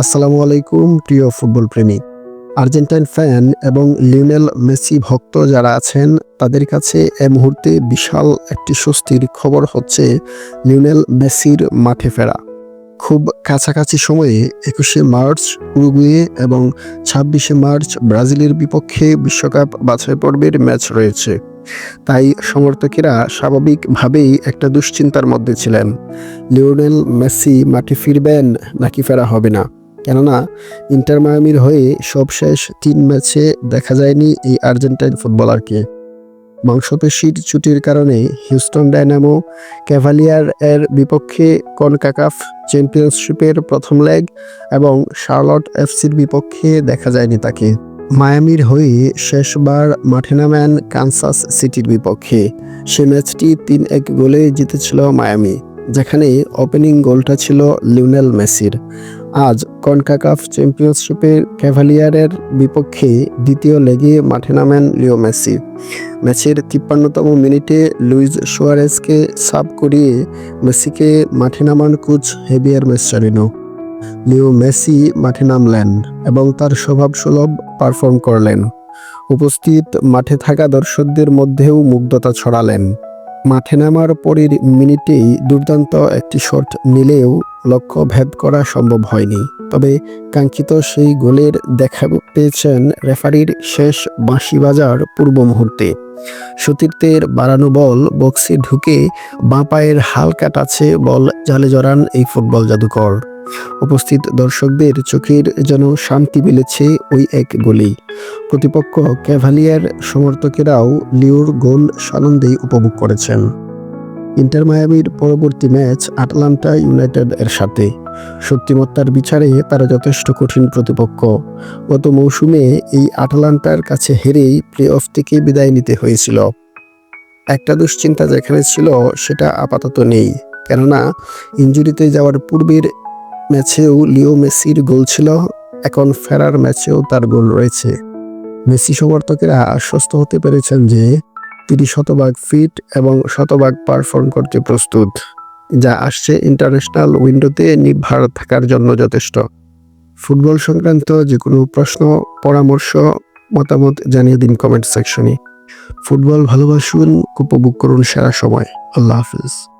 আসসালামু আলাইকুম, প্রিয় ফুটবল প্রেমী। আর্জেন্টাইন ফ্যান এবং লিওনেল মেসি ভক্ত যারা আছেন, তাদের কাছে এ মুহূর্তে বিশাল একটি স্বস্তির খবর হচ্ছে লিওনেল মেসির মাঠে ফেরা। খুব কাছাকাছি সময়ে একুশে মার্চ উরুগুয়ে এবং ছাব্বিশে মার্চ ব্রাজিলের বিপক্ষে বিশ্বকাপ বাছাই পর্বের ম্যাচ রয়েছে। তাই সমর্থকেরা স্বাভাবিকভাবেই একটা দুশ্চিন্তার মধ্যে ছিলেন। লিওনেল মেসি মাঠে ফিরবেন নাকি ফেরা হবে না? কেননা ইন্টার মায়ামির হয়ে সবশেষ তিন ম্যাচে দেখা যায়নি এই আর্জেন্টাইন ফুটবলারকে। মাংসপেশির চুটির কারণে হিউস্টন ডায়নামো ক্যাভালিয়ার এর বিপক্ষে কনকাকাফ চ্যাম্পিয়নশিপের প্রথম লেগ এবং শার্লট এফসির বিপক্ষে দেখা যায়নি তাকে। মায়ামির হয়ে শেষবার মাঠে নামেন কানসাস সিটির বিপক্ষে। সে ম্যাচটি তিন এক গোলে জিতেছিল মায়ামি, যেখানে ওপেনিং গোলটা ছিল লিওনেল মেসির। আজ কনকাকাফ চ্যাম্পিয়নশিপের ক্যাভালিয়ারের বিপক্ষে দ্বিতীয় লেগে মাঠে নামেন লিও মেসি। ম্যাচের তিপ্পান্নতম মিনিটে লুইজ সোয়ারেজকে সাব করিয়ে মেসিকে মাঠে নামান coach Javier Mascherano Leo Messi মাঠে নামলেন এবং তার স্বভাবসুলভ পারফর্ম করলেন। উপস্থিত মাঠে থাকা দর্শকদের মধ্যেও মুগ্ধতা ছড়ালেন। মাঠে নামার পরের মিনিটেই দুর্দান্ত একটি শট নিলেও লক্ষ্য ভেদ করা সম্ভব হয়নি। তবে কাঙ্ক্ষিত সেই গোলের দেখা পেয়েছেন রেফারির শেষ বাঁশি বাজার পূর্ব মুহূর্তে। সতীর্থের বাড়ানো বল বক্সে ঢুকে বাঁ পায়ের হালকা টাছে বল জালে জড়ান এই ফুটবল জাদুকর। উপস্থিত দর্শকদের চোখের যেন শান্তি মিলেছে ওই এক গোলেই প্রতিপক্ষ ক্যাভালিয়ার সমর্থকেরাও লিওর গোল সানন্দেই উপভোগ করেছেন। ইন্টার মায়ামির পরবর্তী ম্যাচ আটলান্টা ইউনাইটেড এর সাথে। সত্যিমত্তার বিচারে তারা যথেষ্ট কঠিন প্রতিপক্ষ। গত মৌসুমে এই আটলান্টার কাছে হেরেই প্লে অফ থেকে বিদায় নিতে হয়েছিল। একটা দুশ্চিন্তা যেখানে ছিল সেটা আপাতত নেই। কেননা, ইঞ্জুরিতে যাওয়ার পূর্বের ম্যাচেও লিও মেসির গোল ছিল। এখন ফেরার ম্যাচেও তার গোল রয়েছে। মেসি সমর্থকেরা আশ্বস্ত হতে পেরেছেন যে তিনি শতভাগ ফিট এবং শতভাগ পারফর্ম করতে প্রস্তুত, যা আসছে ইন্টারন্যাশনাল উইন্ডোতে নির্ভর থাকার জন্য যথেষ্ট। ফুটবল সংক্রান্ত যে কোনো প্রশ্ন, পরামর্শ, মতামত জানিয়ে দিন কমেন্ট সেকশনে। ফুটবল ভালোবাসুন, উপভোগ করুন সেরা সময়। আল্লাহ হাফিজ।